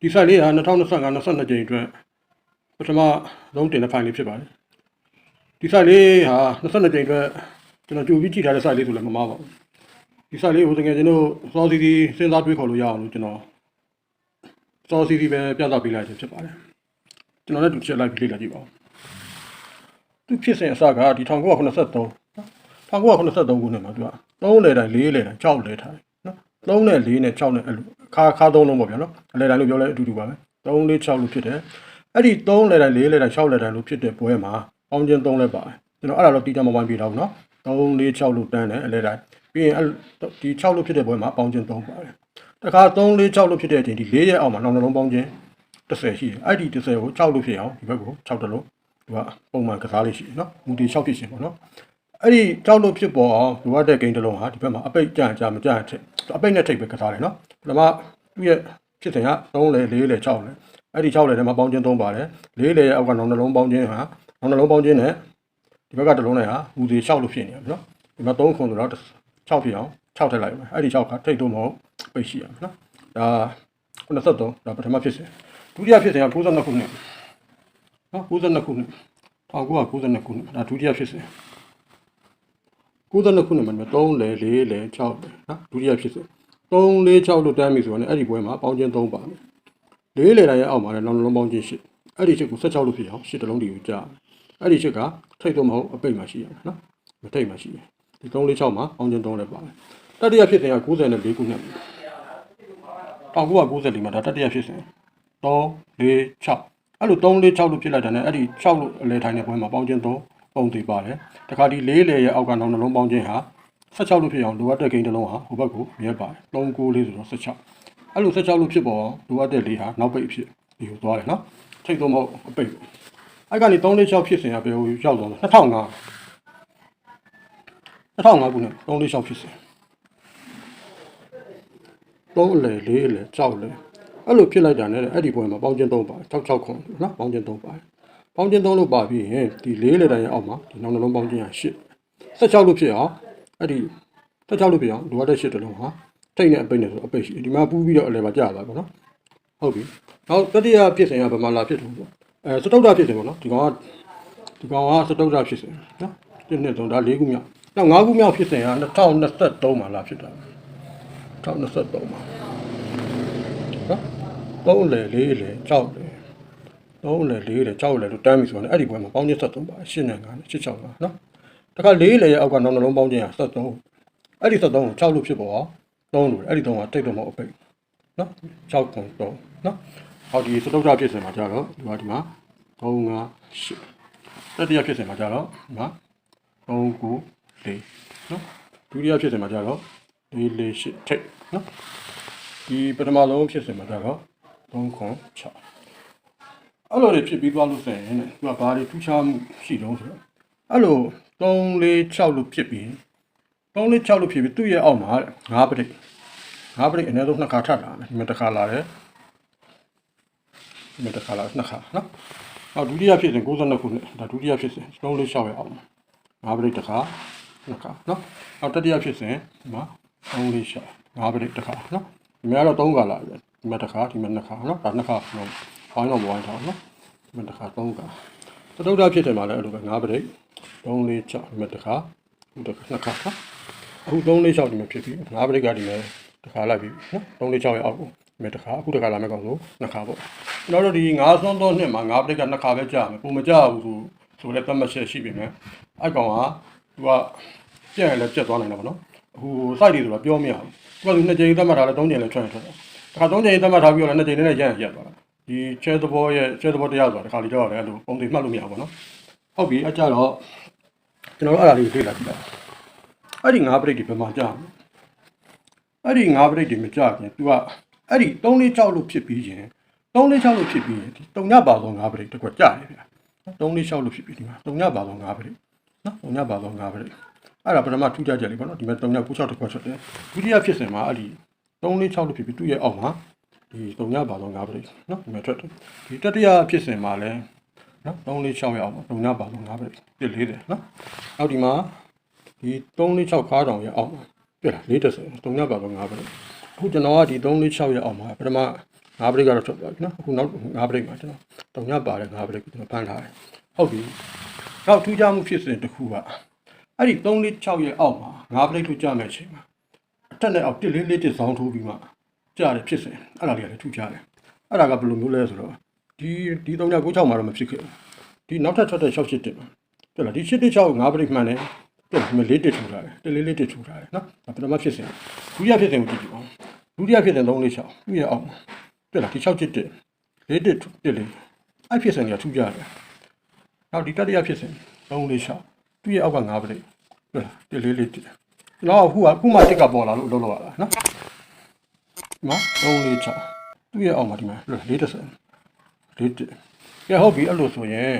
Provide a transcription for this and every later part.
ဒီ site လေးက2025 22ကြိမ်အတွက်ပထမဆုံးတင်တဲ့ file လေးဖြစ်ပါတယ်ဒီ site လေးဟာ22ကြိမ်အတွက်ကျွန်တော်ကြိုပြီးကြည့်ထားတဲ့ site လေးဆိုလည်းမမှားပါဘူးဒီ site လေးကိုတကယ်ကျွန်တော်စောစီစီစဉ်းစားတွေးခေါ်လို့ရအောင်လို့ကျွန်တော်စောစီစီပဲပြသပေးလိုက်ခြင်းဖြစ်ပါတယ်ကျွန်တော်လည်းတူချက်လိုက်ပြီးလေ့လာကြည့်ပါဦးသူဖြစ်စဉ်အစကဒီ1983 1983ခုနှစ်မှာသူက3လေတိုင်း4လေတိုင်း6လေတိုင်းနော် 3နဲ့4နဲ့6နဲ့အဲ့လိုခါခါ3လုံးပေါ့ဗျာနော်အလေတိုင်းလို့ပြောလဲအတူတူပါပဲ3 4 6လို့ဖြစ်တယ်အဲ့ဒီ3လေတိုင်း4လေတိုင်း6လေတိုင်းလို့ဖြစ်တဲ့ပွဲမှာပေါင်းချင်း3လဲပါတယ်ကျွန်တော်အဲ့ဒါတော့တီးကြမဝိုင်းပြတော့နော်3 4 6လို့တန်းတယ်အလေတိုင်းပြီးရင်အဲ့ဒီ6လို့ဖြစ်တဲ့ပွဲမှာပေါင်းချင်း3ပါတယ်တခါ3 4 6လို့ဖြစ်တဲ့အချိန်ဒီ4ရဲ့အောက်မှာနောက်နှလုံးပေါင်းချင်း30ရှိတယ်အဲ့ဒီ30ကို6လို့ဖြစ်အောင်ဒီဘက်ကို6တလုံးဒီကပုံမှန်ကစားလေးရှိတယ်နော်မူတီ6ဖြစ်ရှင်ပေါ့နော် အဲ့ဒီကြောက်လို့ဖြစ်ပေါ်အောင်လိုအပ်တဲ့ဂိမ်းတစ်လုံးဟာဒီဘက်မှာအပိတ်ကြံကြမကြံထက်အပိတ်နဲ့ထိပ်ပဲကစားတယ်နော်ပထမသူ့ရဲ့ဖြစ်စဉ်က3လေ4လေ6လေအဲ့ဒီ6လေထဲမှာပေါင်းချင်း3ပါတယ်4လေရဲ့အောက်ကနောက်နှလုံးပေါင်းချင်းဟာနောက်နှလုံးပေါင်းချင်းနဲ့ဒီဘက်ကတစ်လုံးနဲ့ဟာဟူစီ6လို့ဖြစ်နေရပြီနော်ဒီမှာ3ခုဆိုတော့6ဖြစ်အောင်6ထည့်လိုက်ပါအဲ့ဒီ6ကထိပ်တော့မဟုတ်ပိတ်ရှိရမယ်နော်ဒါ93ဒါပထမဖြစ်စဉ်ဒုတိယဖြစ်စဉ်က92ခုနှစ်နော်92ခုနှစ်1992ခုနှစ်ဒါဒုတိယဖြစ်စဉ် 92ခုနှစ်မှာ3လဲ4လဲ6လဲနော်ဒုတိယဖြစ်စဉ်3 4 6လို့တန်းပြီဆိုတော့အဲ့ဒီပွဲမှာပေါင်းချင်း3ပါမယ်4လဲတိုင်းရဲ့အောက်မှာလည်းလုံးလုံးပေါင်းချင်း8အဲ့ဒီချက်ကို16လို့ဖြစ်အောင်8တလုံးဒီကိုကြားအဲ့ဒီချက်ကထိတ်တော့မဟုတ်အပိတ်မှာရှိရမယ်နော်မထိတ်မှာရှိတယ်ဒီ3 4 6မှာပေါင်းချင်း3လဲပါတယ်တတိယဖြစ်စဉ်က94ခုနှစ်1994မှာဒါတတိယဖြစ်စဉ်3 4 6အဲ့လို3 4 6လို့ဖြစ်လိုက်တာ ਨੇ အဲ့ဒီ6လို့အလဲထိုင်တဲ့ပွဲမှာပေါင်းချင်း3 ပုံသေးပါတယ်တခါဒီလေးလေရဲ့အောက်ကနောက်နှလုံးပေါင်းခြင်းဟာ16လို့ဖြစ်အောင်လိုအပ်တဲ့ဂိမ်းတစ်လုံးဟာဟိုဘက်ကိုမြဲပါတယ်3 9လေးဆိုတော့16အဲ့လို16လို့ဖြစ်ပေါ်အောင်လိုအပ်တဲ့လေးဟာနောက်ပိတ်အဖြစ်ဒီကိုသွားတယ်နော်ထိတ်တော့မဟုတ်အပိတ်အဲ့ကနေ3 4 6ဖြစ်စဉ်ကဘယ်ကိုရောက်သွားလဲ2005 2005ခုနှစ်3 4 6ဖြစ်စဉ်3လေ4လေ6လေအဲ့လိုဖြစ်လိုက်တာ ਨੇ အဲ့ဒီပွဲမှာပေါင်းချင်း3ပါတယ်6 6ခွန်နော်ပေါင်းချင်း3ပါတယ် ပေါင်းချင်းသုံးလို့ပါပြီးရင်ဒီလေးလေတိုင်းရဲ့အောက်မှာဒီနောက်နှလုံးပေါင်းချင်းဟာ8 16လို့ဖြစ်အောင်အဲ့ဒီ16လို့ဖြစ်အောင်လိုအပ်တဲ့8တလုံးဟာထိတ်နဲ့အပိတ်နဲ့ဆိုအပိတ်ရှိဒီမှာပူးပြီးတော့အလဲမှာကြာသွားပါတော့ဟုတ်ပြီနောက်တတိယဖြစ်စဉ်ကဗမာလာဖြစ်တယ်ပေါ့အဲစတုတ္တဖြစ်စဉ်ပေါ့နော်ဒီကောင်ကဒီကောင်ကစတုတ္တဖြစ်စဉ်နော်ဒီနှစ်သုံးဒါ၄ခုမြောက်နောက်၅ခုမြောက်ဖြစ်စဉ်က2023မှာလာဖြစ်တာ2023မှာနော်3လေ4လေ6လေ 3လေ4လေ6လေလို့တန်းပြီဆိုတော့အဲ့ဒီဘွဲမှာပေါင်းချင်း73ပါ8နဲ့9နဲ့86ပါနော်တခါ4လေရဲ့အောက်ကနောက်နှလုံးပေါင်းချင်းဟာ73အဲ့ဒီ73ကို6လို့ဖြစ်ပေါ်အောင်3လို့အဲ့ဒီ3ကတိတ်တော့မဟုတ်အပိတ်နော်6ခု3နော်ဟောဒီစတုတ္ထဖြစ်စဉ်မှာကြာတော့ဒီမှာဒီမှာ3 5 8တတိယဖြစ်စဉ်မှာကြာတော့ဒီမှာ3 9 4နော်ဒုတိယဖြစ်စဉ်မှာကြာတော့4 4 8ထိတ်နော်ဒီပထမဆုံးဖြစ်စဉ်မှာကြာတော့3ခွန်6 အဲ့လိုတွေဖြစ်ပြီးသွားလို့ဆိုရင်တဲ့သူကဘာတွေထူးခြားမှုရှိတုံးဆိုတော့အဲ့လို3 4 6လို့ဖြစ်ပြီး3 4 6လို့ဖြစ်ပြီးသူ့ရဲ့အောက်မှာ5ပရိတ်5ပရိတ်အနည်းဆုံးနှစ်ခါထပ်လာမယ်ဒီမှာတစ်ခါလာတယ်ဒီမှာတစ်ခါလာနှစ်ခါနော်အော်ဒုတိယဖြစ်စဉ်62ခုနှစ်ဒါဒုတိယဖြစ်စဉ်3 4 6ရဲ့အောက်မှာ5ပရိတ်တစ်ခါနှစ်ခါနော်အော်တတိယဖြစ်စဉ်ဒီမှာ3 4 6 5ပရိတ်တစ်ခါနော်ဒီမှာတော့3ခါလာတယ်ဒီမှာတစ်ခါဒီမှာနှစ်ခါနော်ဒါနှစ်ခါလုံး ဝိုင်းတော့ဝိုင်းထားနော်ဒီမှာတစ်ခါသုံးခါသတုဒ္ဒဖြစ်တယ်မှာလည်းအဲ့လိုပဲ၅ပရိတ်3 4 6ဒီမှာတစ်ခါဒီတစ်ခါနှစ်ခါနော်အခု3 4 6ဒီမှာဖြစ်ပြီ၅ပရိတ်ကဒီမှာတစ်ခါလိုက်ပြီနော်3 4 6ရဲ့အောက်ကိုဒီမှာတစ်ခါအခုတစ်ခါလာမယ့်ကောင်ဆိုနှစ်ခါပေါ့ကျွန်တော်တို့ဒီ9ဆွန်းသောနှစ်မှာ၅ပရိတ်ကနှစ်ခါပဲကြာမယ်ပုံမကြဘူးဆိုဆိုလည်းသတ်မှတ်ချက်ရှိပြီမယ်အဲ့ကောင်ကသူကပြက်ရင်လည်းပြက်သွားနိုင်တာပေါ့နော်အခု site တွေဆိုတော့ပြောမရဘူးသူကသူနှစ်ကြိမ်သတ်မှတ်ထားတယ်၃ကြိမ်လည်းထွက်ရင်ထွက်တယ်တခါ၃ကြိမ်သတ်မှတ်ထားပြီးတော့လည်းနှစ်ကြိမ်နဲ့ရရင်ရက်သွားတာ ဒီ share သဘောရဲ့ share သဘောတရားဆိုတာတခါလေကြောက်ရတယ်အဲ့လိုပုံတွေမှတ်လို့မရဘူးပေါ့နော်ဟုတ်ပြီအကြတော့ကျွန်တော်တို့အဲ့ဒါလေးကိုလေ့လာကြည့်လိုက်အဲ့ဒီ၅ပရိတ်တွေဘယ်မှာကြာမလဲအဲ့ဒီ၅ပရိတ်တွေမကြာခင် तू ကအဲ့ဒီ3လေး6လို့ဖြစ်ပြီးရင်3လေး6လို့ဖြစ်ပြီးရင်ဒီတုံညပါသော၅ပရိတ်တစ်ခွက်ကြာတယ်ဗျာ3လေး6လို့ဖြစ်ပြီးဒီမှာတုံညပါသော၅ပရိတ်နော်တုံညပါသော၅ပရိတ်အဲ့ဒါပထမထူးခြားချက်လေးပေါ့နော်ဒီမှာတုံညပူ6တစ်ခွက်ချက်တယ်ဒုတိယဖြစ်စဉ်မှာအဲ့ဒီ3လေး6လို့ဖြစ်ပြီးသူ့ရဲ့အောက်မှာ ဒီတုံညပါသော၅ပရိတ်နော်ဒီမှာထွက်တယ်ဒီတတိယဖြစ်စဉ်မှာလည်းနော်3လေး6ရအောင်တုံညပါသော၅ပရိတ်ပြည့်40နော်နောက်ဒီမှာဒီ3လေး6ခါတောင်ရဲ့အောက်မှာပြည့်လား40တုံညပါသော၅ပရိတ်အခုကျွန်တော်ကဒီ3လေး6ရအောင်မှာပထမငါးပရိတ်ကတော့ထွက်သွားပြီနော်အခုနောက်ငါးပရိတ်မှာကျွန်တော်တုံညပါတယ်ငါးပရိတ်ကိုကျွန်တော်ဖမ်းထားတယ်ဟုတ်ပြီနောက်ထူးခြားမှုဖြစ်စဉ်တစ်ခုကအဲ့ဒီ3လေး6ရဲ့အောက်မှာငါးပရိတ်ထုတ်ကြမဲ့အချိန်မှာအထက်နဲ့အောက်1လေးလေးတစ်စောင်းထိုးပြီးမှ ကြားတယ်ဖြစ်စဉ်အဲ့ဒါလေးကလည်းထူးခြားတယ်အဲ့ဒါကဘယ်လိုမျိုးလဲဆိုတော့ဒီဒီ3ည96မှာတော့မဖြစ်ခဲ့ဘူးဒီနောက်ထပ်ထွက်တဲ့6 8တက်မှာပြလားဒီ8တက်6ငါးပရိတ်မှန်တယ်ပြလားဒီမှာလေးတက်ထူထားတယ်1လေးလေးတက်ထူထားတယ်နော်ဒါပထမဖြစ်စဉ်ဒုတိယဖြစ်စဉ်ကိုကြည့်ကြည့်အောင်ဒုတိယဖြစ်စဉ်3လေး6သူ့ရဲ့အောက်မှာပြက်လာဒီ6ချစ်တက်လေးတက်တက်လေးအဲ့ဖြစ်စဉ်ကထူးကြတယ်နောက်ဒီတတိယဖြစ်စဉ်3လေး6သူ့ရဲ့အောက်က9ပလိပြက်လာတက်လေးလေးတက်နောက်အခုကအခုမှတက်ကပေါ်လာလို့အလုပ်လုပ်ရတာနော် နော်3လေး6သူ့ရဲ့အောက်မှာဒီမှာလေးတက်စလေးတက်ကဲဟုတ်ပြီအဲ့လိုဆိုရင်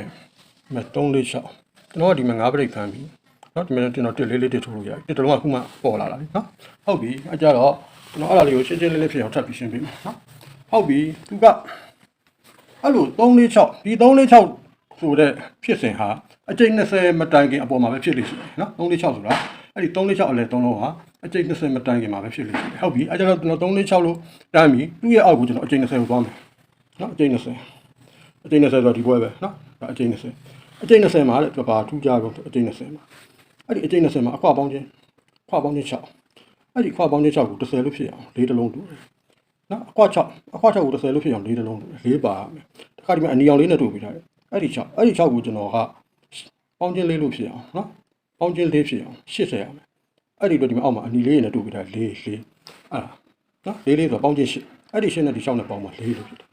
ဒီမှာ3လေး6ကျွန်တော်ကဒီမှာ9ပလိခံပြီနော်ဒီမှာကျွန်တော်တက်လေးလေးတက်ထိုးလို့ရတယ်တက်တလုံးကအခုမှပေါ်လာတာလေနော်ဟုတ်ပြီအကြတော့ကျွန်တော်အဲ့ဒါလေးကိုရှင်းရှင်းလေးလေးဖြစ်အောင်ထပ်ပြီးရှင်းပေးမယ်နော်ဟုတ်ပြီသူကအဲ့လို346ဒီ346ဆိုတဲ့ဖြစ်စဉ်ဟာအကျိတ်20မတိုင်ခင်အပေါ်မှာပဲဖြစ်လိမ့်ရှိတယ်နော်346ဆိုတာအဲ့ဒီ346အလဲ3လုံးဟာ အကျိတ်20မတိုင်ခင်မှာပဲဖြစ်လိမ့်ရှိတယ်ဟုတ်ပြီအဲ့ကျတော့ကျွန်တော်346လို့တန်းပြီသူ့ရဲ့အောက်ကိုကျွန်တော်အကျိတ်20ကိုသွားမယ်နော်အကျိတ်20အကျိတ်20ဆိုတော့ဒီဘွဲပဲနော်ဒါအကျိတ်20အကျိတ်20မှာလေသူကဘာထူးကြတော့အကျိတ်20မှာအဲ့ဒီအကျိတ်20မှာအခွာပေါင်းခြင်းခွာပေါင်းခြင်း6အဲ့ဒီခွာပေါင်းခြင်း6ကို30လို့ဖြစ်အောင်၄တလုံးတူတယ်နော်အခွက်6အခွက်6ကို30လို့ဖြစ်အောင်၄တလုံးလေးပါမယ်တခါဒီမှာအနီအောင်လေးနဲ့တို့ပြထားတယ်အဲ့ဒီ6အဲ့ဒီ6ကိုကျွန်တော်ကပေါင်းချင်းလေးလို့ဖြစ်အောင်နော်ပေါင်းချင်းလေးဖြစ်အောင်80ရမယ် အဲ့ဒီတော့ဒီမှာအောက်မှာအနီလေးနဲ့တို့ပြထား4 4အဲ့ဒါနော်၄လေးဆိုပေါင်းချင်း8အဲ့ဒီ8နဲ့ဒီ6နဲ့ပေါင်းမှာ4လို့ဖြစ်တယ်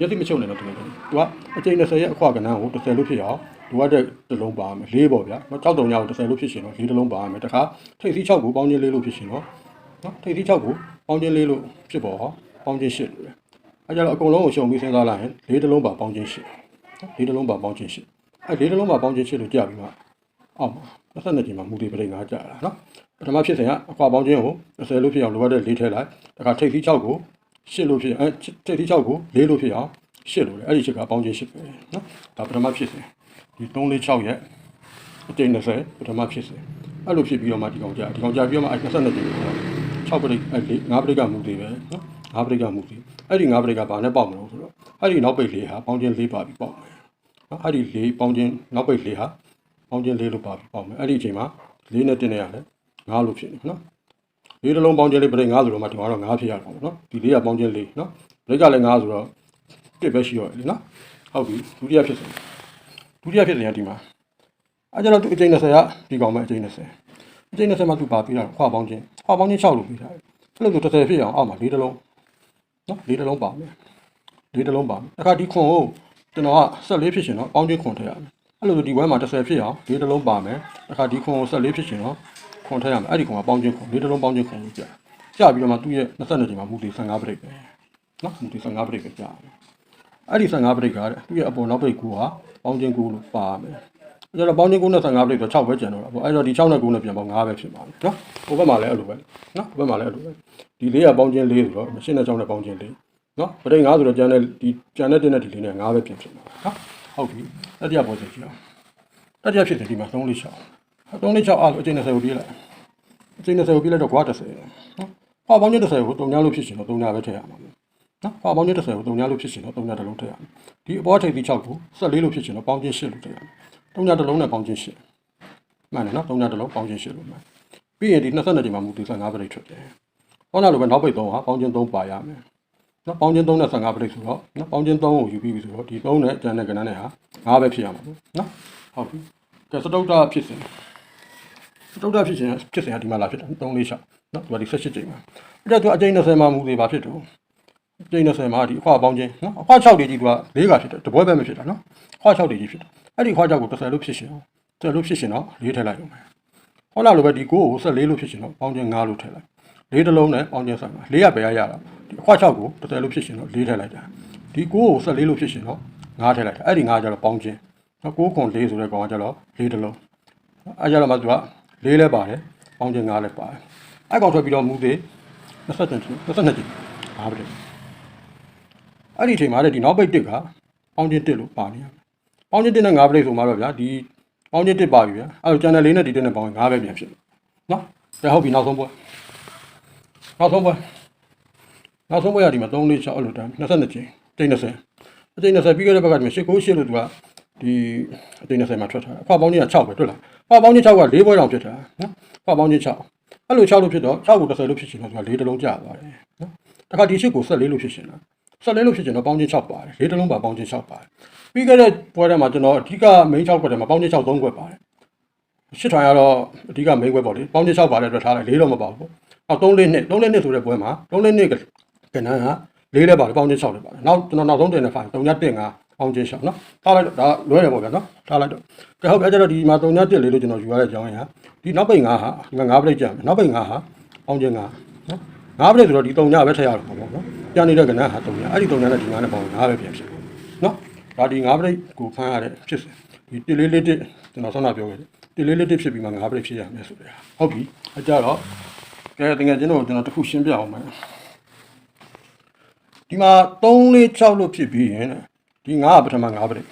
ရတိမချုပ်နဲ့တော့တကယ်တော့သူကအကျိန်20ရဲ့အခွက်ကဏ္ဍကို30လို့ဖြစ်အောင်လိုအပ်တဲ့တလုံးပါမယ်၄ပေါ့ဗျာနော်ကြောက်တုံညာကို30လို့ဖြစ်ရှင်တော့၄တလုံးပါမယ်တခါထိပ်စီး6ကိုပေါင်းချင်းလေးလို့ဖြစ်ရှင်တော့နော်ထိပ်စီး6ကိုပေါင်းချင်းလေးလို့ဖြစ်ပေါ်ဟောပေါင်းချင်း8လို့လေအဲကြတော့အကုန်လုံးကိုရှုံပြီးစဉ်းစားလိုက်ရင်၄တလုံးပါပေါင်းချင်း8နော်၄တလုံးပါပေါင်းချင်း8အဲ၄တလုံးပါပေါင်းချင်း8လို့ကြာပြီးမှအောက်မှာ22ချိန်မှာမူတည်ပရိငါကြာတာနော် ပထမဖြစ်စဉ်ကအခွာပေါင်းချင်းကို30လို့ဖြစ်အောင်လိုအပ်တဲ့၄ထည့်လိုက်တခါထိပ်စီး6ကို8လို့ဖြစ်အဲထိပ်စီး6ကို4လို့ဖြစ်အောင်8လို့လေအဲ့ဒီချက်ကပေါင်းချင်း8ပဲနော်ဒါပထမဖြစ်စဉ်ဒီ3 4 6ရဲ့အကျိန်20ပထမဖြစ်စဉ်အဲ့လိုဖြစ်ပြီးတော့မှဒီကောင်ကြာဒီကောင်ကြာပြီးတော့မှအဲ22ချိန်ကို6ပရိအဲ5ပရိကမူတည်ပဲနော်5ပရိကမူတည်အဲ့ဒီ5ပရိကဘာနဲ့ပေါက်မလို့ဆိုတော့အဲ့ဒီနောက်ပိတ်လေးဟာပေါင်းချင်း၄ပါပြီးပေါက်မယ်နော်အဲ့ဒီ၄ပေါင်းချင်းနောက်ပိတ်လေးဟာပေါင်းချင်း၄လို့ပါပြီးပေါက်မယ်အဲ့ဒီအချိန်မှာ၄နဲ့တင်နေရတယ် 5လို့ဖြစ်နေနော်လေးတစ်လုံးပေါင်းချင်းလေးပရိ5ဆိုတော့မှဒီမှာတော့5ဖြစ်ရတော့နော်ဒီလေးကပေါင်းချင်း၄နော်ပရိကလည်း5ဆိုတော့တစ်ပဲရှိရောလေနော်ဟုတ်ပြီဒုတိယဖြစ်စဉ်ဒုတိယဖြစ်စဉ်ကဒီမှာအဲ့ကျတော့သူအကျိန်20ကဒီကောင်ပဲအကျိန်20အကျိန်20မှာသူပါပြီးတာခွာပေါင်းချင်းခွာပေါင်းချင်း6လို့ပြီးတာအဲ့လိုဆို30ဖြစ်အောင်အောက်မှာလေးတစ်လုံးနော်လေးတစ်လုံးပါမယ်လေးတစ်လုံးပါမယ်အခါဒီခွန်ကိုကျွန်တော်က14ဖြစ်ရှင်တော့ပေါင်းချင်းခွန်ထည့်ရမယ်အဲ့လိုဆိုဒီဘွဲမှာ30ဖြစ်အောင်လေးတစ်လုံးပါမယ်အခါဒီခွန်ကို14ဖြစ်ရှင်တော့ ခွန်ထည့်ရမယ်အဲ့ဒီခွန်ကပေါင်းချင်းခွန်လေးတစ်လုံးပေါင်းချင်းခွန်ကြီးကြာကြာပြီးတော့မှသူ့ရဲ့22ချိန်မှာမူတည်55ပြိတ်ပဲနော်မူတည်55ပြိတ်ပဲကြာအဲ့ဒီ55ပြိတ်ကသူ့ရဲ့အပေါ်နောက်ပြိတ်ကူဟာပေါင်းချင်းကူလို့ပါမယ်ကျွန်တော်ပေါင်းချင်းကူနဲ့55ပြိတ်ဆို6ပဲကျန်တော့တာပေါ့အဲ့တော့ဒီ6နဲ့9နဲ့ပြန်ပေါင်း9ပဲဖြစ်ပါမယ်နော်ဟိုဘက်မှာလည်းအဲ့လိုပဲနော်ဟိုဘက်မှာလည်းအဲ့လိုပဲဒီလေးကပေါင်းချင်း4ဆိုတော့8နဲ့6နဲ့ပေါင်းချင်း4နော်ပြိတ်9ဆိုတော့ကျန်တဲ့ဒီကျန်တဲ့တင်းနဲ့ဒီလေးနဲ့9ပဲပြန်ဖြစ်မှာနော်ဟုတ်ပြီအဲ့ဒီကပေါ်ချက်ကြည့်အောင်တတိယဖြစ်တယ်ဒီမှာသုံးလေးချက် 346အားလို့အချိန်20ကိုပြေးလိုက်အချိန်20ကိုပြေးလိုက်တော့ကွာ30နော်ဖောက်ပေါင်းချက်30ကို3ညလို့ဖြစ်ရှင်တော့3ညပဲထည့်ရမှာနော်ဖောက်ပေါင်းချက်30ကို3ညလို့ဖြစ်ရှင်တော့3ညတစ်လုံးထည့်ရမှာဒီအပေါ်ထိပ်သီး6ကို14လို့ဖြစ်ရှင်တော့ပေါင်းချင်း8လို့ထည့်ရမှာ3ညတစ်လုံးနဲ့ပေါင်းချင်း8မှန်တယ်နော်3ညတစ်လုံးပေါင်းချင်း8လို့မှန်ပြီးရင်ဒီ22ဒီမှာမူတည်15ပြိတ်ထွက်တယ်ဟောနောက်လိုပဲနောက်ပိတ်3ဟာပေါင်းချင်း3ပါရမယ်နော်ပေါင်းချင်း3နဲ့15ပြိတ်ဆိုတော့နော်ပေါင်းချင်း3ကိုယူပြီးပြီဆိုတော့ဒီ3နဲ့ကျန်တဲ့ကဏ္ဍနဲ့ဟာ9ပဲဖြစ်ရမှာနော်ဟုတ်ပြီကဲစတုတ္တဖြစ်စဉ် တုတ္တဖြစ်စဉ်ဖြစ်စဉ်ကဒီမှာလာဖြစ်တာ3လေးရှောက်နော်ဒီမှာဒီ18ချိန်မှာအဲ့တော့သူအကျိန်20မှာမူသေးပါဖြစ်တော့အကျိန်20မှာဒီအခွာပေါင်းချင်းနော်အခွာ6တွေကြီးသူက၄ကဖြစ်တယ်တပွဲပဲမဖြစ်တာနော်အခွာ6တွေကြီးဖြစ်တယ်အဲ့ဒီအခွာ6ကို30လို့ဖြစ်ရှင်အောင်30လို့ဖြစ်ရှင်တော့၄ထည့်လိုက်ရုံပဲဟောလာလိုပဲဒီကိုကို14လို့ဖြစ်ရှင်တော့ပေါင်းချင်း9လို့ထည့်လိုက်လေးတစ်လုံးနဲ့ပေါင်းချင်းဆိုင်မှာ၄ရပဲရရတာဒီအခွာ6ကို30လို့ဖြစ်ရှင်တော့၄ထည့်လိုက်တာဒီကိုကို14လို့ဖြစ်ရှင်တော့9ထည့်လိုက်တာအဲ့ဒီ9ကျတော့ပေါင်းချင်းနော်9ခွန်4ဆိုတဲ့ကောင်ကကျတော့၄တစ်လုံးအဲ့ကြတော့မှသူက ၄လဲပါတယ်ပေါင်းချင်း9လဲပါတယ်အဲ့ကောင်ထွက်ပြီးတော့မူသေး22ချင်း22ချင်းဘာပဲအဲ့ဒီအချိန်မှာလေဒီနောက်ပိတ်တစ်ကပေါင်းချင်းတစ်လို့ပါနေရမယ်ပေါင်းချင်းတစ်နဲ့9ပလိတ်ဆိုမှတော့ဗျာဒီပေါင်းချင်းတစ်ပါပြီဗျာအဲ့တော့ကျန်တဲ့လေးနဲ့ဒီတစ်နဲ့ပေါင်းရင်9ပဲပြန်ဖြစ်မယ်နော်ဒါဟုတ်ပြီနောက်ဆုံးပွဲနောက်ဆုံးပွဲနောက်ဆုံးဘက်ကဒီမှာ3 4 6အဲ့လိုတန်း22ကျင်းကျင်း20အကျင်း20ပြီးခဲ့တဲ့ဘက်ကဒီမှာ8 9 8လို့သူကဒီအကျင်း20မှာထွက်ထားတယ်အဖွာပေါင်းကြီးက6ပဲတွေ့လား ဟောပေါင်းချင်း6က4ပွဲတောင်ဖြစ်တာနော်ဟောပေါင်းချင်း6အဲ့လို6လို့ဖြစ်တော့6ကို30လို့ဖြစ်ရှင်တော့ဒီက4တလုံးကျသွားတယ်နော်တခါဒီရှစ်ကို14လို့ဖြစ်ရှင်တာ14လို့ဖြစ်ရှင်တော့ပေါင်းချင်း6ပါတယ်4တလုံးပါပေါင်းချင်း6ပါတယ်ပြီးခဲ့တဲ့ပွဲထဲမှာကျွန်တော်အဓိက main 6ခွက်ထဲမှာပေါင်းချင်း6 3ခွက်ပါတယ်ရှစ်ထွန်ရတော့အဓိက main ခွက်ပေါ့လေပေါင်းချင်း6ပါတဲ့အတွက်ထားလိုက်4တော့မပါဘူးနောက်3လေးနှစ်3လေးနှစ်ဆိုတဲ့ပွဲမှာ3လေးနှစ်ကဏ္ဍက4လေးပါတယ်ပေါင်းချင်း6လေးပါတယ်နောက်ကျွန်တော်နောက်ဆုံးတင်တဲ့ file 3.15 အောင်ချင်းရှောင်းနော်ထားလိုက်တော့ဒါလွဲတယ်ပေါ့ဗျာနော်ထားလိုက်တော့ကဲဟုတ်ကဲ့အဲ့တော့ဒီမှာ3ညတက်လေးလို့ကျွန်တော်ယူရတဲ့အကြောင်းရင်းဟာဒီနောက်ပိတ်9ဟာဒီမှာ9ပလိတ်ကြမယ်နောက်ပိတ်9ဟာအောင်ချင်း9နော်9ပလိတ်ဆိုတော့ဒီ3ညပဲထည့်ရတော့ပေါ့ဗျာနော်ပြန်နေတဲ့ကဏ္ဍဟာ3ညအဲ့ဒီ3ညနဲ့ဒီ9နဲ့ပေါင်း9ပဲပြန်ဖြစ်ပေါ့နော်ဒါဒီ9ပလိတ်ကိုဖမ်းရတဲ့ဖြစ်စဉ်ဒီတလေးလေးတက်ကျွန်တော်ဆောင်းတာပြောခဲ့တယ်တလေးလေးတက်ဖြစ်ပြီးမှ9ပလိတ်ဖြစ်ရမယ်ဆိုတဲ့ဟာဟုတ်ပြီအကြတော့ကဲတကယ်ကျွန်တော်ကျွန်တော်တစ်ခုရှင်းပြအောင်မယ်ဒီမှာ3 4 6လို့ဖြစ်ပြီးရင် ဒီ9ကပထမ9ပရိတ်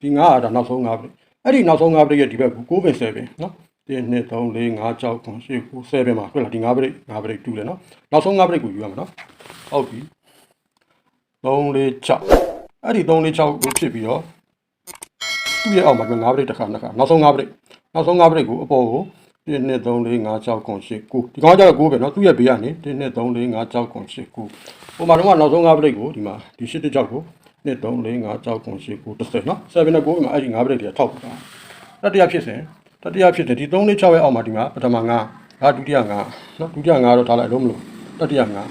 ဒီ9ကဒါနောက်ဆုံး9ပရိတ်အဲ့ဒီနောက်ဆုံး9ပရိတ်ရဲ့ဒီဘက်ကို9ပင်7ပင်နော်1 2 3 4 5 6 9 10 9 7မှာတွေ့လားဒီ9ပရိတ်9ပရိတ်တူတယ်နော်နောက်ဆုံး9ပရိတ်ကိုယူရမှာနော်ဟုတ်ပြီ3 4 6အဲ့ဒီ3 4 6ကိုဖြစ်ပြီးတော့သူ့ရဲ့အောက်မှာ9ပရိတ်တစ်ခါနှစ်ခါနောက်ဆုံး9ပရိတ်နောက်ဆုံး9ပရိတ်ကိုအပေါ်ကို1 2 3 4 5 6 9 10 9ဒီကောင်ကျတော့9ပဲနော်သူ့ရဲ့ဘေးကနေ1 2 3 4 5 6 9 10 9ပုံမှန်တော့နောက်ဆုံး9ပရိတ်ကိုဒီမှာဒီ8 6ကို 1 3 4 5 6 9 10 9 10နော်7နဲ့9မှာအဲ့ဒီ9ပရိတ်တွေကထောက်ပါတတိယဖြစ်စဉ်တတိယဖြစ်တယ်ဒီ3 4 6ရဲ့အောက်မှာဒီမှာပထမ9ဒါဒုတိယ9နော်ဒုတိယ9တော့ထားလိုက်လို့မလို့တတိယ9နော်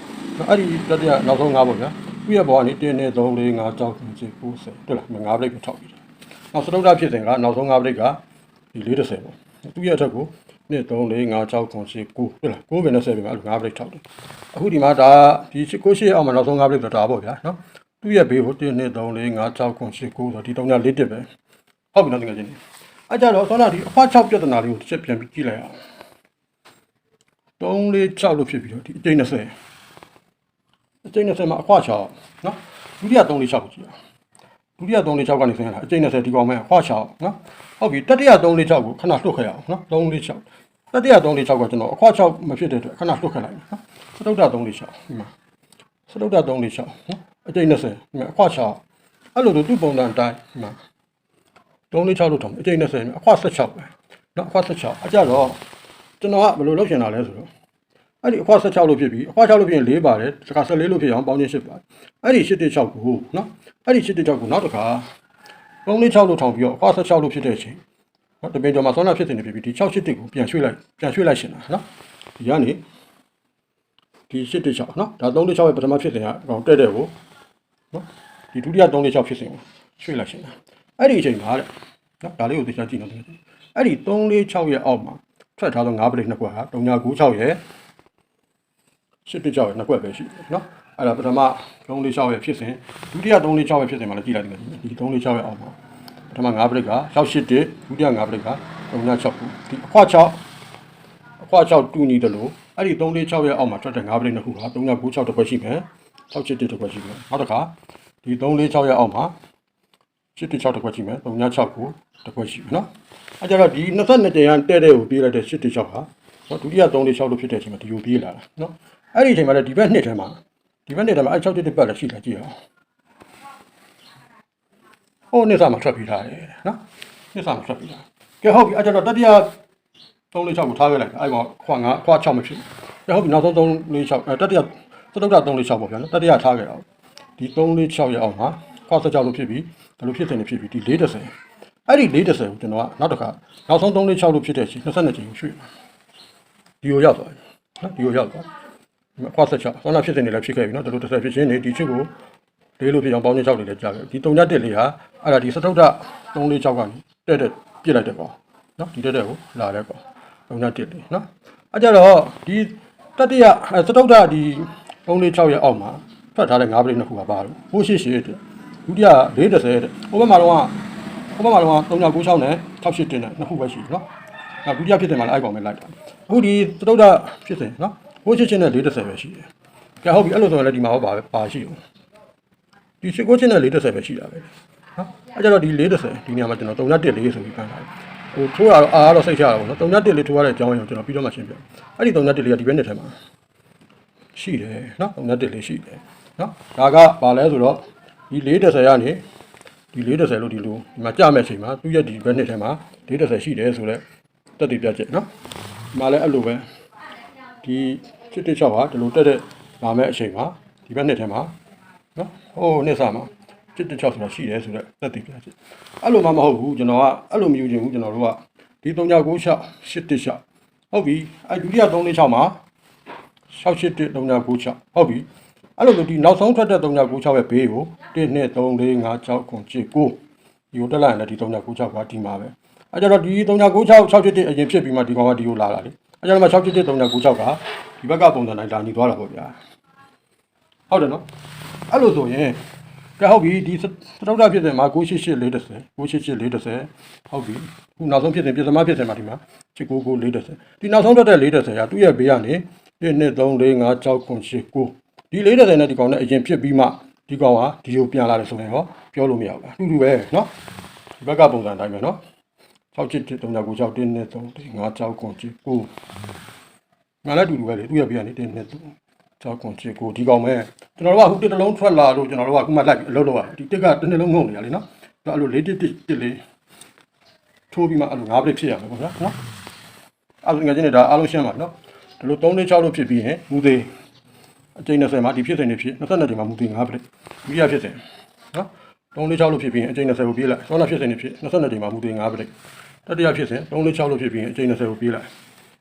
အဲ့ဒီတတိယနောက်ဆုံး9ပေါ့ဗျာသူ့ရဲ့ဘောကနေ1 2 3 4 5 6 9 10 9တွေ့လား9ပရိတ်ကိုထောက်ပြီးတယ်နောက်စတုဒ္ဒဖြစ်စဉ်ကနောက်ဆုံး9ပရိတ်ကဒီ40ပေါ့သူ့ရဲ့အထက်ကို1 3 4 5 6 9 10 9တွေ့လား9ပဲနဲ့10ပဲအဲ့လို9ပရိတ်ထောက်တယ်အခုဒီမှာဒါဒီကိုရှိရဲ့အောက်မှာနောက်ဆုံး9ပရိတ်တော့ဒါပေါ့ဗျာနော် သူ့ရဲ့ဘေးကို1 2 3 4 5 6 9 10 9ဆိုဒီ3ည4တက်ပဲဟုတ်ပြီနော်တကယ်ချင်းအဲ့ကြတော့ဆောနာဒီအဖ6ပြဿနာလေးကိုတစ်ချက်ပြန်ပြီးကြည့်လိုက်အောင်3 4 6လို့ဖြစ်ပြီးတော့ဒီအကျိန်း20အကျိန်း20မှာအခွ6နော်ဒုတိယ3 4 6ကိုကြည့်အောင်ဒုတိယ3 4 6ကနေဆင်းလာအကျိန်း20ဒီကောင်မဲ့အခွ6နော်ဟုတ်ပြီတတိယ3 4 6ကိုခဏလွတ်ခဲ့အောင်နော်3 4 6တတိယ3 4 6ကကျွန်တော်အခွ6မဖြစ်တဲ့အတွက်ခဏလွတ်ခဲ့လိုက်နော်စတုတ္တ3 4 6ဒီမှာစတုတ္တ3 4 6နော် အကျိန်း20ဒီမှာအခွ6အဲ့လိုတို့သူ့ပုံစံအတိုင်းဒီမှာ3 4 6လို့ထောင်အကျိန်း20အခွ16ပဲနော်အခွ16အကြတော့ကျွန်တော်ကဘယ်လိုလုပ်ချင်တာလဲဆိုတော့အဲ့ဒီအခွ16လို့ဖြစ်ပြီးအခွ6လို့ဖြစ်ရင်4ပါတယ်တခါ14လို့ဖြစ်အောင်ပေါင်းချင်း8ပါတယ်အဲ့ဒီ8 6ကိုနော်အဲ့ဒီ8 6ကိုနောက်တစ်ခါ3 4 6လို့ထောင်ပြီးတော့အခွ16လို့ဖြစ်တဲ့အချိန်နော်တပင်ကျော်မှာဆောနာဖြစ်နေဖြစ်ပြီးဒီ6 8ကိုပြန်ရွှေ့လိုက်ပြန်ရွှေ့လိုက်ရှင်တာနော်ဒီကနေဒီ8 6နော်ဒါ3 6ရဲ့ပထမဖြစ်စဉ်ကအကောင်တက်တဲ့ကို နော်ဒီဒုတိယ3 6ဖြစ်စဉ်ကိုရွှေ့လိုက်ရှင်တာအဲ့ဒီအချိန်မှာတဲ့နော်ဒါလေးကိုသိချကြည့်နော်အဲ့ဒီ3 6ရဲ့အောက်မှာထွက်ထားသော5ပရိတ်နှစ်ခွက်ဟာ3996ရဲ့ရှစ်တကြောက်ရဲ့နှစ်ခွက်ပဲရှိတယ်နော်အဲ့ဒါပထမ346ရဲ့ဖြစ်စဉ်ဒုတိယ346ရဲ့ဖြစ်စဉ်မှာလည်းကြည့်လိုက်တယ်ဒီ346ရဲ့အောက်မှာပထမ5ပရိတ်က681ဒုတိယ5ပရိတ်က396ခုဒီအခွ6အခွ6တူညီတယ်လို့အဲ့ဒီ346ရဲ့အောက်မှာထွက်တဲ့5ပရိတ်နှစ်ခုက3996တစ်ခွက်ရှိမယ် 681တစ်ခွက်ရှိမယ်နောက်တစ်ခါဒီ346ရဲ့အောက်မှာ86တစ်ခွက်ရှိမယ်396ကိုတစ်ခွက်ရှိမယ်နော်အဲကြတော့ဒီ22ကြိမ်ကတဲ့တဲ့ကိုပြေးလိုက်တဲ့86ဟာနော်ဒုတိယ346လို့ဖြစ်တဲ့အချိန်မှာဒီကိုပြေးလာတာနော်အဲ့ဒီအချိန်မှာလည်းဒီဘက်နှစ်ထဲမှာဒီဘက်နှစ်ထဲမှာအဲ6တစ်ပတ်လည်းရှိလာကြည့်အောင်ဟိုနှစ်စာမှာထွက်ပြီးထားတယ်နော်နှစ်စာမှာထွက်ပြီးထားကဲဟုတ်ပြီအဲကြတော့တတိယ346ကိုထားခဲ့လိုက်အဲ့မှာခွာ9ခွာ6မဖြစ်ကဲဟုတ်ပြီနောက်ဆုံး346အဲတတိယ သတုတ္တ346ပေါ့ဗျာနော်တတိယထားခဲ့တော့ဒီ346ရဲ့အောက်မှာခွာ16လို့ဖြစ်ပြီးဘယ်လိုဖြစ်နေဖြစ်ပြီးဒီ40အဲ့ဒီ40ကိုကျွန်တော်ကနောက်တစ်ခါနောက်ဆုံး346လို့ဖြစ်တဲ့အချိန်22ချိန်ရွှေ့ဒီကိုရောက်သွားပြီနော်ဒီကိုရောက်သွားအခွာ16ဆောနာဖြစ်နေလည်းဖြစ်ခဲ့ပြီနော်ဒီလိုတစ်ဆက်ဖြစ်ချင်းနေဒီချင်းကိုလေးလို့ဖြစ်အောင်ပေါင်းချင်း6လေးလည်းကြာခဲ့ဒီ3ညတက်လေးဟာအဲ့ဒါဒီစတုတ္တ346ကနေတက်တက်ပြစ်လိုက်တဲ့ကောင်နော်ဒီတက်တက်ကိုလာတဲ့ကောင်3ညတက်လေးနော်အဲ့ကြတော့ဒီတတိယစတုတ္တဒီ 346ရဲ့အောက်မှာဖတ်ထားတဲ့5ပရိနှစ်ခုကပါလို့ဟိုးရှိရှိတဲ့ဒုတိယ40တဲ့ဟိုဘက်မှာတော့ဟိုဘက်မှာတော့3996နဲ့68တင်နဲ့နှစ်ခုပဲရှိတယ်နော်။နောက်ဒုတိယဖြစ်တယ်မှာလည်းအဲ့ကောင်ပဲလိုက်တာ။အခုဒီသတုဒ္ဒဖြစ်တယ်နော်။ဟိုးချစ်ချင်းနဲ့40ပဲရှိတယ်။ကဲဟုတ်ပြီအဲ့လိုဆိုရင်လည်းဒီမှာဟောပါပဲပါရှိအောင်။ဒီချစ်ကိုချင်းနဲ့40ပဲရှိတာပဲ။နော်။အဲ့ကြတော့ဒီ40ဒီနေရာမှာကျွန်တော်314ဆိုပြီးပြန်လာတယ်။ဟိုထိုးရတော့အားတော့စိတ်ချရတာပေါ့နော်။314လေးထိုးရတဲ့အကြောင်းအရာကိုကျွန်တော်ပြီးတော့မှရှင်းပြ။အဲ့ဒီ314လေးကဒီဘက်နှစ်ထဲမှာ ရှိတယ်နော်တုံနဲ့တစ်လေးရှိတယ်နော်ဒါကဘာလဲဆိုတော့ဒီ430ကနေဒီ430လို့ဒီလိုဒီမှာကြမဲ့အချိန်မှာသူ့ရဲ့ဒီဘက်နှစ်ထဲမှာ430ရှိတယ်ဆိုတော့တက်တည်ပြချက်နော်ဒီမှာလည်းအဲ့လိုပဲဒီ716ဟာဒီလိုတက်တဲ့လာမဲ့အချိန်မှာဒီဘက်နှစ်ထဲမှာနော်ဟိုနှစ်စာမှာ716ဆိုတာရှိတယ်ဆိုတော့တက်တည်ပြချက်အဲ့လိုမှမဟုတ်ဘူးကျွန်တော်ကအဲ့လိုမယူချင်ဘူးကျွန်တော်တို့ကဒီ3996 816ဟုတ်ပြီအဲ့ဒုတိယ346မှာ 6813996ဟုတ်ပြီအဲ့လိုမျိုးဒီနောက်ဆုံးထွက်တဲ့3996ရဲ့ဘေးကို1 2 3 4 5 6 9 10 9ဒီကိုတက်လိုက်ရင်လည်းဒီ3996ကဒီမှာပဲအဲ့ကြတော့ဒီ3996 681အရင်ဖြစ်ပြီးမှဒီကောင်ကဒီကိုလာတာလေအဲ့ကြတော့မှ681 3996ကဒီဘက်ကပုံစံတိုင်းလာညီသွားတာပေါ့ဗျာဟုတ်တယ်နော်အဲ့လိုဆိုရင်ကဲဟုတ်ပြီဒီသတောက်တာဖြစ်တယ်မှာ988 430 988 430ဟုတ်ပြီခုနောက်ဆုံးဖြစ်တယ်ပြသမဖြစ်တယ်မှာဒီမှာ699 430ဒီနောက်ဆုံးထွက်တဲ့430ကသူ့ရဲ့ဘေးကနေ 1 2 3 4 5 6 9 10 9ဒီ430နဲ့ဒီကောင်နဲ့အရင်ဖြစ်ပြီးမှဒီကောင်ကဒီကိုပြန်လာတယ်ဆိုရင်ဟောပြောလို့မရဘူးလားအတူတူပဲเนาะဒီဘက်ကပုံစံအတိုင်းပဲเนาะ6ချစ်3 9 9 6 1 2 3 4 5 6 9 10 9ငါလည်းအတူတူပဲလေသူ့ရဲ့ဘေးကနေ1 2 3 6 9 10 9ဒီကောင်ပဲကျွန်တော်တို့ကအခုတစ်တလုံးထွက်လာလို့ကျွန်တော်တို့ကအခုမှလိုက်ပြီးအလုပ်လုပ်ရဒီတစ်ကတစ်နှလုံးငုံနေရလေเนาะအဲ့လိုလေးတစ်တစ်တစ်လေးထိုးပြီးမှအဲ့လို၅ပြည့်ဖြစ်ရမယ်ပေါ့ဗျာเนาะအဲ့လိုငါချင်းနေတာအားလုံးရှင်းပါเนาะ ဒီလို3 4 6လို့ဖြစ်ပြီးရင်မူသေးအကျိန်20မှာဒီဖြစ်စဉ်တွေဖြစ်22ချိန်မှာမူသေး5ပြည့်မိရဖြစ်စဉ်နော်3 4 6လို့ဖြစ်ပြီးရင်အကျိန်20ကိုပြေးလိုက်ဆောနာဖြစ်စဉ်တွေဖြစ်22ချိန်မှာမူသေး5ပြည့်တတိယဖြစ်စဉ်3 4 6လို့ဖြစ်ပြီးရင်အကျိန်20ကိုပြေးလိုက်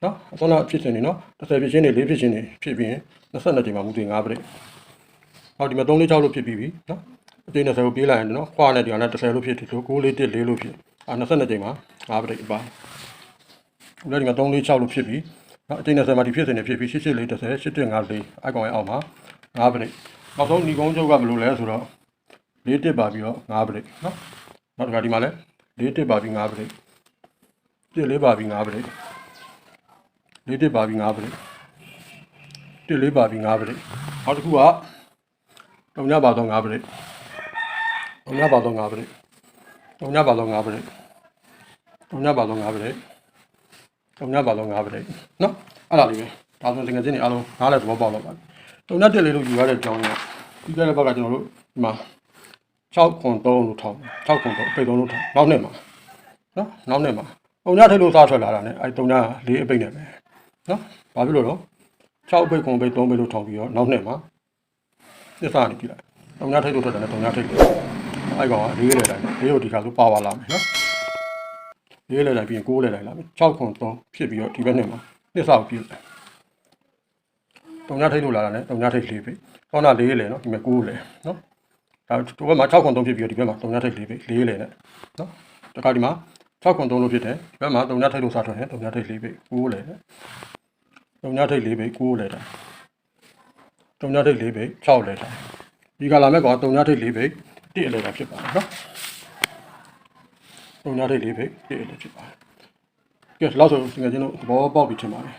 နော်ဆောနာဖြစ်စဉ်တွေနော်30ဖြစ်ခြင်းတွေ4ဖြစ်ခြင်းတွေဖြစ်ပြီးရင်22ချိန်မှာမူသေး5ပြည့်ဟောဒီမှာ3 4 6လို့ဖြစ်ပြီးပြီနော်အကျိန်20ကိုပြေးလိုက်ရင်နော်ခွာနဲ့ဒီကနေ့30လို့ဖြစ်တယ်လို့6 4 1 4လို့ဖြစ်အာ22ချိန်မှာ5ပြည့်ပါဦးလည်းဒီမှာ3 4 6လို့ဖြစ်ပြီး နော်အကျိန်20မှာဒီဖြစ်စဉ်တွေဖြစ်ပြီး88 4 30 81 54အကောင်ရဲ့အောက်မှာ5ပြည့်နောက်ဆုံးညီကုန်းချုပ်ကဘယ်လိုလဲဆိုတော့၄တစ်ပါပြီးတော့5ပြည့်နော်နောက်တစ်ခါဒီမှာလည်း၄တစ်ပါပြီး5ပြည့်တစ်လေးပါပြီး5ပြည့်၄တစ်ပါပြီး5ပြည့်တစ်လေးပါပြီး5ပြည့်နောက်တစ်ခုကတုံညပါတော့5ပြည့်တုံညပါတော့5ပြည့်တုံညပါတော့5ပြည့်တုံညပါတော့5ပြည့် တုံညပါတော့5ပြည့်နော်အဲ့ဒါလေးပဲဒါဆိုတကယ်ချင်းနေအားလုံးနားလဲသဘောပေါက်တော့ပါတုံညတက်လေးလို့ယူရတဲ့အကြောင်းကပြီးခဲ့တဲ့ဘက်ကကျွန်တော်တို့ဒီမှာ6ခွန်3လို့ထောင်း6ခွန်3အပိတ်3လို့ထောင်းနောက်နှစ်မှာနော်နောက်နှစ်မှာတုံညထိတ်လို့စားထွက်လာတာ ਨੇ အဲတုံညလေးအပိတ်နဲ့ပဲနော်ဘာဖြစ်လို့တော့6ပိတ်ခွန်ပိတ်3ပိတ်လို့ထောင်းပြီးတော့နောက်နှစ်မှာသစ္စာနေကြည့်လိုက်တုံညထိတ်လို့ထွက်တယ် ਨੇ တုံညထိတ်တယ်အဲကောင်ကလေးလေတိုင်းလေးကိုဒီခါဆိုပါဝါလာမယ်နော် လေးလေတိုင်းပြီးရင်6လေတိုင်းလာမယ်6ခွန်3ဖြစ်ပြီးတော့ဒီဘက်နှစ်မှာသစ္စာကိုပြည့်တယ်တုံညထိတ်လို့လာတာ ਨੇ တုံညထိတ်လေးပိတ်ဟောနာလေးလေနော်ဒီမှာ9လေနော်ဒါဒီဘက်မှာ6ခွန်3ဖြစ်ပြီးတော့ဒီဘက်မှာတုံညထိတ်လေးပိတ်လေးလေနဲ့နော်တခါဒီမှာ6ခွန်3လို့ဖြစ်တယ်ဒီဘက်မှာတုံညထိတ်လို့စားထွက်တယ်တုံညထိတ်လေးပိတ်9လေနဲ့တုံညထိတ်လေးပိတ်9လေတိုင်းတုံညထိတ်လေးပိတ်6လေတိုင်းဒီကလာမဲ့ကောင်တုံညထိတ်လေးပိတ်1လေတိုင်းဖြစ်ပါတယ်နော် တုံညထိတ်လေးပိတ်1လေဖြစ်ပါတယ်ကဲလောက်ဆိုငယ်ချင်းတို့သဘောပေါက်ပြီထင်ပါတယ်